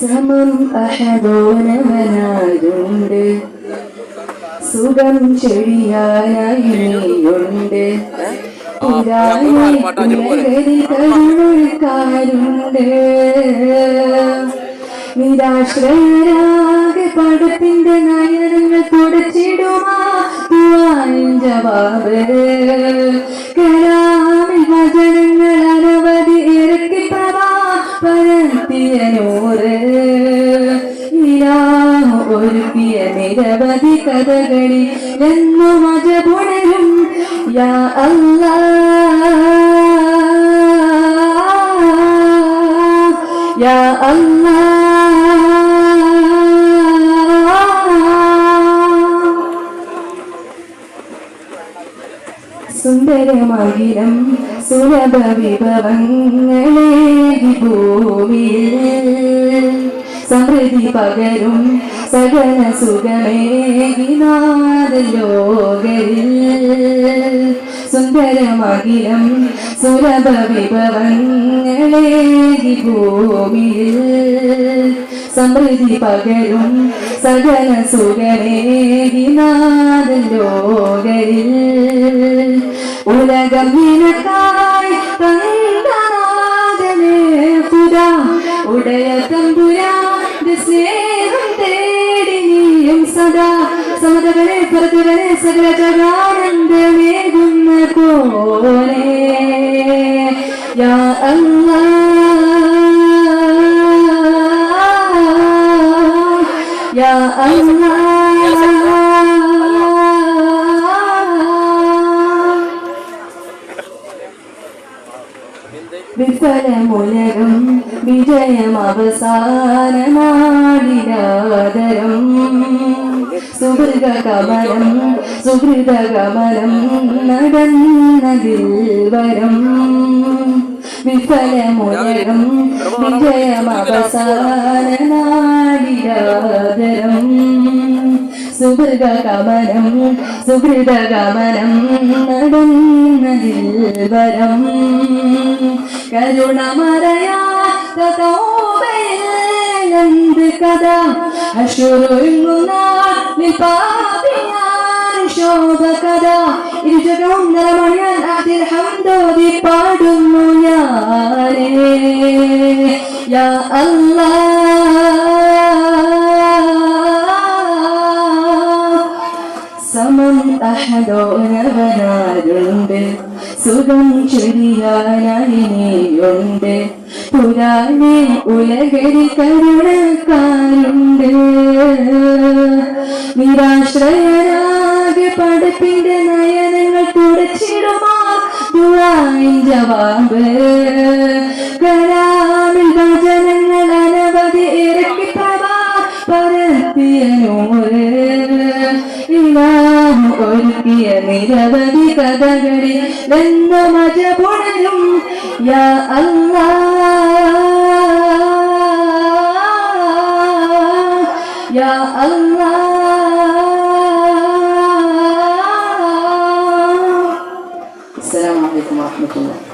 സമം അഹദോനവനാരുണ്ട്. സുഖം ചെഴിയാനായി നിരാശ്രയരാകെ പടത്തിന്റെ നയനങ്ങൾ തുടച്ചിടുമാ ജവാബ്. നിരവധി കഥകളിൽ എന്നു മജപുണരും യാ അല്ല. യാ അല്ല. സുന്ദരമായിരം സുലഭ വിഭവങ്ങളെ ഭൂമിയിൽ സമൃദ്ധി പകരും സകല സുഖമേകിനാദലോകരിൽ സുന്ദരമകിലം സുലഭ വിഭവങ്ങളെ ഭൂമിയിൽ. സമൃദ്ധി പകരും സകല സുഖമേകിനാദലോകരിൽ ഉലകം നിനക്കായി തന്നെ ഉടയ ഉടയ തമ്പുരാന്റെ സ്നേഹം തേടി നീയും സദാ. സമതകളെ പുറത്തുകളെ സകല ജഗാനന്ദമേകുന്ന പോലെ. യാ അല്ലാ യാ അല്ലാ വിഫലമുലകം വിജയം അവസാനമാടിനാദരം സുഹൃത കമലം സുഹൃത കമലം നടന്നതിൽ വരം വിഫലമുലരും വിജയം അവസാനമാടിനാദരം സുഹൃത കമലം സുഹൃത കമലം നടന്നതിൽ വരം കരുണമറയാത്ത തൗബയിലെന്ത് കഥ അശുരുങ്ങുന്ന പാപിയാൻ ശോഭ കഥ ഇരുചകവും നിറമണിയാൻ അതിൽ ഹംദോതി പാടുന്നു ഞാനേ യാ അല്ലാ സമം അഹദോനവനാരുണ്ട് സുഖം ചൊരിയാനായി പുരാണി പുരാണെ ഉലകരി കരുണക്കാരുണ്ട്. നിരാശ്രയരാകെ പടപ്പിന്റെ നയനങ്ങൾ തുടച്ചിടുമാ ജവാബ്. കലാമിൽ ഉണ്ടാക്കിയ നിരവധി കഥകളിൽ വെന്ന മജ പൊടലും യാ അല്ലാ. യാ അല്ലാ. അസ്സലാമു അലൈക്കും വറഹ്മത്തുള്ളാഹി